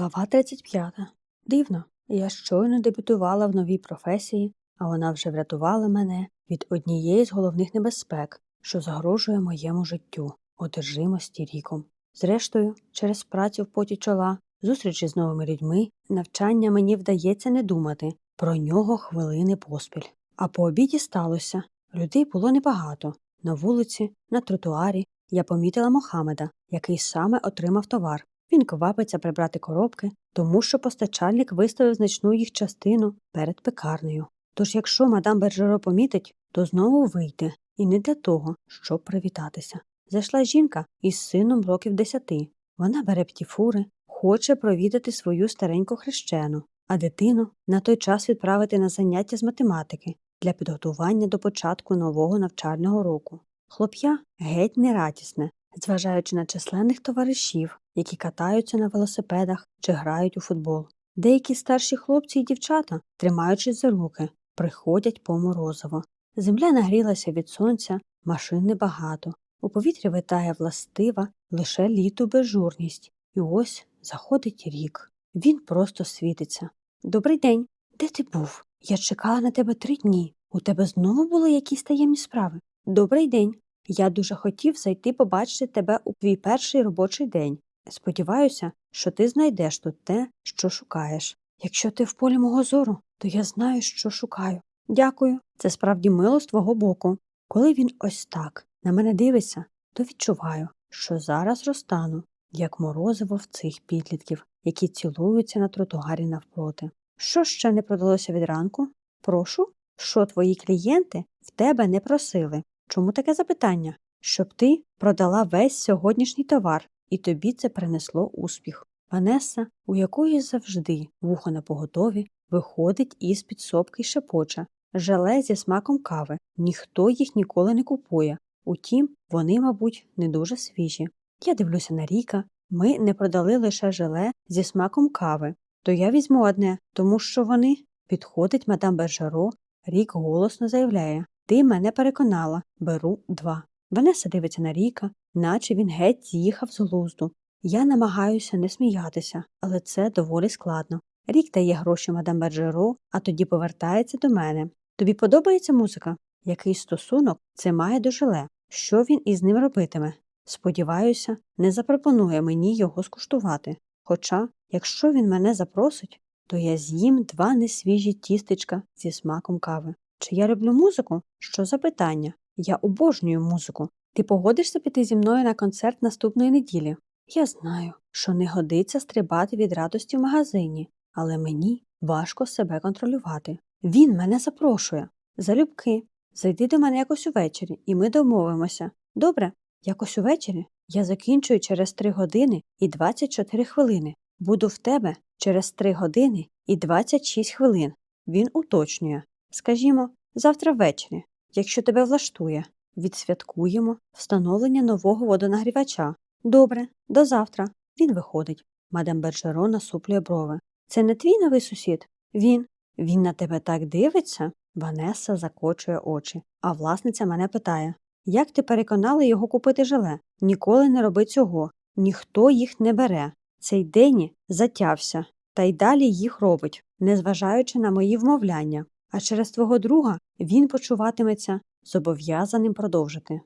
Глава 35. Дивно, я щойно дебютувала в новій професії, а вона вже врятувала мене від однієї з головних небезпек, що загрожує моєму життю, одержимості ріком. Зрештою, через працю в поті чола, зустрічі з новими людьми, навчання мені вдається не думати про нього хвилини поспіль. А по обіді сталося. Людей було небагато. На вулиці, на тротуарі я помітила Мохамеда, який саме отримав товар. Він квапиться прибрати коробки, тому що постачальник виставив значну їх частину перед пекарнею. Тож, якщо мадам Бержеро помітить, то знову вийде, і не для того, щоб привітатися. Зайшла жінка із сином років десяти. Вона бере птіфури, хоче провідати свою стареньку хрещену, а дитину на той час відправити на заняття з математики для підготування до початку нового навчального року. Хлоп'я геть нерадісне, зважаючи на численних товаришів, які катаються на велосипедах чи грають у футбол. Деякі старші хлопці і дівчата, тримаючись за руки, приходять по морозиво. Земля нагрілася від сонця, машин небагато. У повітрі витає властива лише літу безжурність. І ось заходить рік. Він просто світиться. Добрий день. Де ти був? Я чекала на тебе три дні. У тебе знову були якісь таємні справи. Добрий день. Я дуже хотів зайти побачити тебе у твій перший робочий день. Сподіваюся, що ти знайдеш тут те, що шукаєш. Якщо ти в полі мого зору, то я знаю, що шукаю. Дякую, це справді мило з твого боку. Коли він ось так на мене дивиться, то відчуваю, що зараз розтану, як морозиво в цих підлітків, які цілуються на тротуарі навпроти. Що ще не продалося від ранку? Прошу, що твої клієнти в тебе не просили? Чому таке запитання? Щоб ти продала весь сьогоднішній товар, і тобі це принесло успіх. Ванеса, у якої завжди вухо на поготові, виходить із підсобки й шепоче. Желе зі смаком кави. Ніхто їх ніколи не купує. Утім, вони, мабуть, не дуже свіжі. Я дивлюся на Ріка. Ми не продали лише желе зі смаком кави. То я візьму одне, тому що вони. Підходить мадам Бержаро, Рік голосно заявляє Ти мене переконала, беру два. Ванеса дивиться на Ріка, наче він геть з'їхав з глузду. Я намагаюся не сміятися, але це доволі складно. Рік дає гроші мадам Бержеро, а тоді повертається до мене. Тобі подобається музика? Який стосунок це має до желе? Що він із ним робитиме? Сподіваюся, не запропонує мені його скуштувати. Хоча, якщо він мене запросить, то я з'їм два несвіжі тістечка зі смаком кави. Чи я люблю музику? Що за питання? Я обожнюю музику. Ти погодишся піти зі мною на концерт наступної неділі? Я знаю, що не годиться стрибати від радості в магазині, але мені важко себе контролювати. Він мене запрошує. Залюбки, зайди до мене якось увечері, і ми домовимося. Добре, якось увечері я закінчую через три години і 24 хвилини. Буду в тебе через три години і 26 хвилин. Він уточнює. Скажімо, завтра ввечері, якщо тебе влаштує, відсвяткуємо встановлення нового водонагрівача. Добре, до завтра. Він виходить. Мадам Бержеро насуплює брови. Це не твій новий сусід? Він. Він на тебе так дивиться? Ванеса закочує очі, а власниця мене питає Як ти переконала його купити желе? Ніколи не роби цього, ніхто їх не бере. Цей Дені затявся, та й далі їх робить, незважаючи на мої вмовляння. А через твого друга він почуватиметься зобов'язаним продовжити.